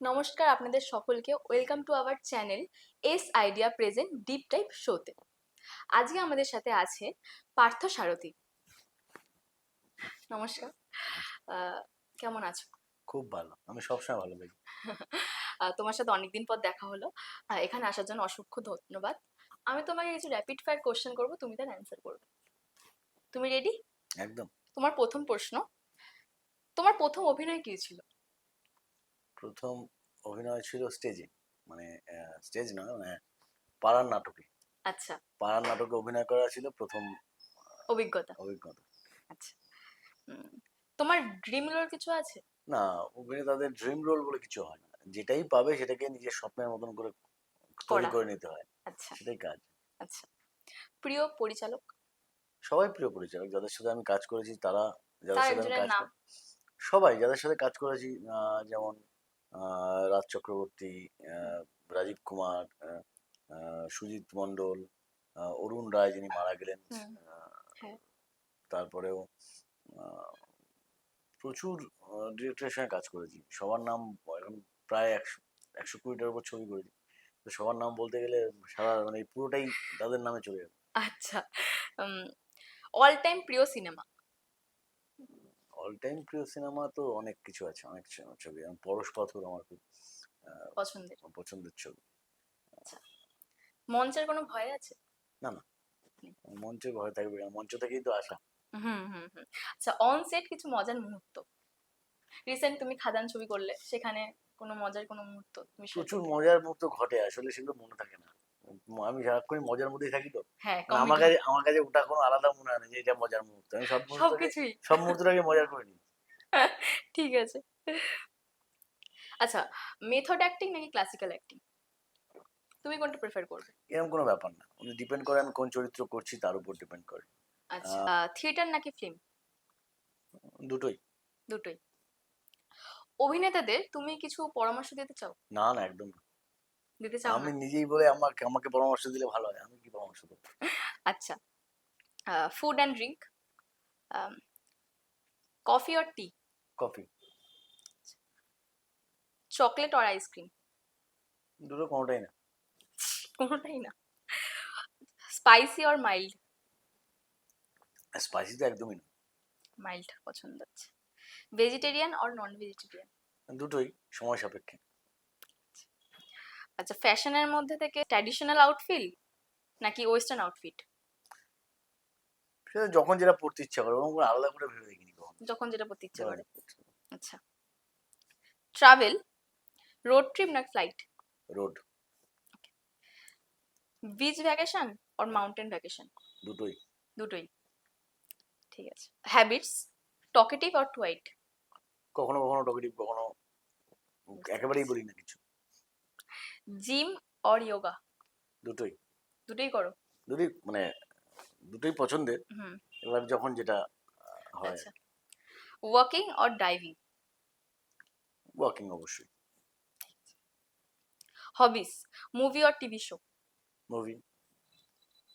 নমস্কার আপনাদের সকলকে। Welcome to our channel S idea present deep type শোতে আজকে আমাদের সাথে আছে পার্থ সারথী। নমস্কার। কেমন আছো? খুব ভালো। আমি সবসময় ভালো থাকি। তোমার সাথে অনেকদিন পর দেখা হলো। এখানে আসার জন্য অসংখ্য ধন্যবাদ। আমি তোমাকে কিছু র্যাপিড ফায়ার কোশ্চেন করব তুমি তার অ্যান্সার করবে। তুমি রেডি একদম। তোমার প্রথম প্রশ্ন তোমার প্রথম অভিনয় কি ছিল? প্রথম অভিনয় ছিল স্টেজে। মানে স্টেজ নয় মানে পাড়ার নাটকে। আচ্ছা। পাড়ার নাটকে অভিনয় করা ছিল প্রথম অভিজ্ঞতা। অভিজ্ঞতা। আচ্ছা। তোমার ড্রিম রোল কিছু আছে? না অভিনেতাদের ড্রিম রোল বলে কিছু হয় না। যেটাই পাবে সেটাকে নিজের স্বপ্নের মতন করে তৈরি করে। নিতে হয়। আচ্ছা। সেটাই কাজ। আচ্ছা। প্রিয় পরিচালক? সবাই প্রিয় পরিচালক। যাদের সাথে আমি কাজ করেছি তারা যাদের সাথে আমি কাজ? সবাই যাদের সাথে কাজ করেছি যেমন রাজ চক্রবর্তী রাজীব কুমার সুজিত মন্ডল অরুণ রায় যিনি মারা গেলেন হ্যাঁ। তারপরেও প্রচুর ডিরেক্টরের সঙ্গে কাজ করেছি। সবার নাম এখন প্রায় একশো একশো কুড়িটার উপর ছবি করেছি। তো সবার নাম বলতে গেলে সারা মানে পুরোটাই তাদের নামে চলে যাবে। আচ্ছা অল টাইম প্রিয় সিনেমা অল টাইম প্রিয় সিনেমা তো অনেক কিছু আছে অনেক ছবি। যেমন পরশ পাথর আমার খুব পছন্দের। পছন্দের ছবি। মঞ্চের কোনো ভয় আছে? মঞ্চে ভয় থাকবে না মঞ্চ থেকেই তো আসা। হুম হুম হুম। আচ্ছা অন সেট কিছু মজার মুহূর্ত? রিসেন্ট তুমি খাদান ছবি করলে সেখানে কোনো মজার কোনো মুহূর্ত তুমি প্রচুর মজার মুহূর্ত ঘটে আসলে সেগুলো মনে থাকে না। আমি সারাক্ষণ মজার মধ্যেই থাকি তো। হ্যাঁ মানে আমার কাছে আমার কাছে ওটা কোনো আলাদা মনে হয় না যে এটা মজার মুহূর্ত। আমি সব সবকিছুই। সব মুহূর্তটাকে মজার করে নিই। ঠিক আছে। আচ্ছা মেথড অ্যাক্টিং নাকি ক্লাসিক্যাল অ্যাক্টিং তুমি কোনটা প্রেফার করবে? এরকম কোনো ব্যাপার না। ডিপেন্ড করে আমি কোন চরিত্র করছি তার উপর ডিপেন্ড করে। আচ্ছা থিয়েটার নাকি ফিল্ম দুটোই। দুটোই। অভিনেতাদের তুমি কিছু পরামর্শ দিতে চাও? না না একদম না। দিতে চাও আমি নিজেই বলে আমাকে আমাকে পরামর্শ দিলে ভালো হয়। আমি কি পরামর্শ দেবো আচ্ছা। Food and drink coffee or tea coffee chocolate or ice cream দুটো কোনোটাই না। কোনোটাই না। স্পাইসি অর মাইল্ড স্পাইসি তো একদমই না। মাইল্ড পছন্দ হচ্ছে। ভেজিটেরিয়ান অর নন ভেজিটেরিয়ান দুটোই সময় সাপেক্ষে। আচ্ছা ফ্যাশনের মধ্যে থেকে ট্র্যাডিশনাল আউটফিট নাকি ওয়েস্টার্ন আউটফিট সেটা যখন যেটা পড়তে ইচ্ছা করে ওরকম আলাদা করে ভেবে দেখিনি কখন। যখন যেটা পড়তে ইচ্ছে করে। আচ্ছা। ট্রাভেল রোড ট্রিপ না flight road beach vacation or mountain vacation দুটোই। দুটোই। ঠিক আছে। হ্যাবিটস টকেটিভ অর টুয়াইট কখনো কখনো টকেটিভ কখনো একেবারেই বলি না কিছু। Gym or yoga? দুটোই। দুটোই করো? দুটোই মানে দুটোই পছন্দের। হুম। এবার যখন যেটা হয়। আচ্ছা। Walking or diving? ওয়াকিং অবশ্যই। Hobbies movie or TV show? Movie.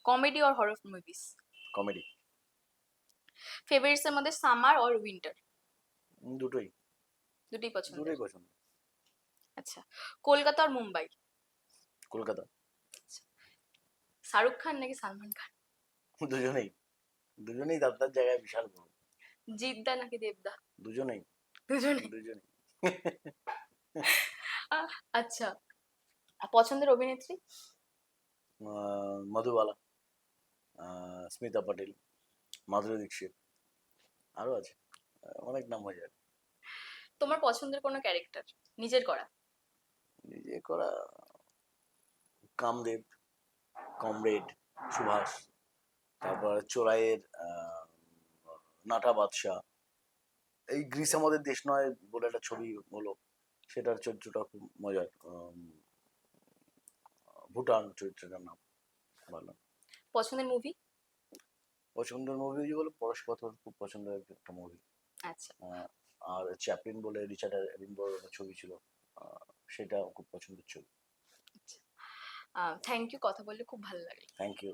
Comedy or horror movies? Comedy. ফেভারিটসের মধ্যে সামার অর উইন্টার? দুটোই। দুটোই পছন্দ দুটোই পছন্দ আচ্ছা। কলকাতা আর মুম্বাই? কলকাতা। শাহরুখ খান নাকি সালমান খান? দুজনেই। দুজনেই তার জায়গায় বিশাল বড়। জিদ্দা নাকি দেবদা? দুজনেই। দুজনে দুজনেই। আচ্ছা। পছন্দের অভিনেত্রী? মধুবালা। স্মিতা পাটিল মাধুরী দীক্ষিত। আরও আছে। অনেক নাম হয়ে যায়। তোমার পছন্দের কোনো ক্যারেক্টার? নিজের করা? নিজে করা কামদেব কমরেড সুভাষ তারপর চোরাইয়ের নাটা বাদশাহ। এই গ্রিস আমাদের দেশ নয় বলে একটা ছবি হলো। সেটার চরিত্রটা খুব মজার। ভুটান চরিত্রটার নাম ভালো। পছন্দের মুভি পছন্দের মুভি বলে পরশপথর খুব পছন্দের একটা মুভি আচ্ছা। আর চ্যাপলিন বলে রিচার্ড এডিনবর ছবি ছিল। সেটা খুব পছন্দের ছবি। থ্যাংক ইউ কথা বললে খুব ভালো লাগে থ্যাংক ইউ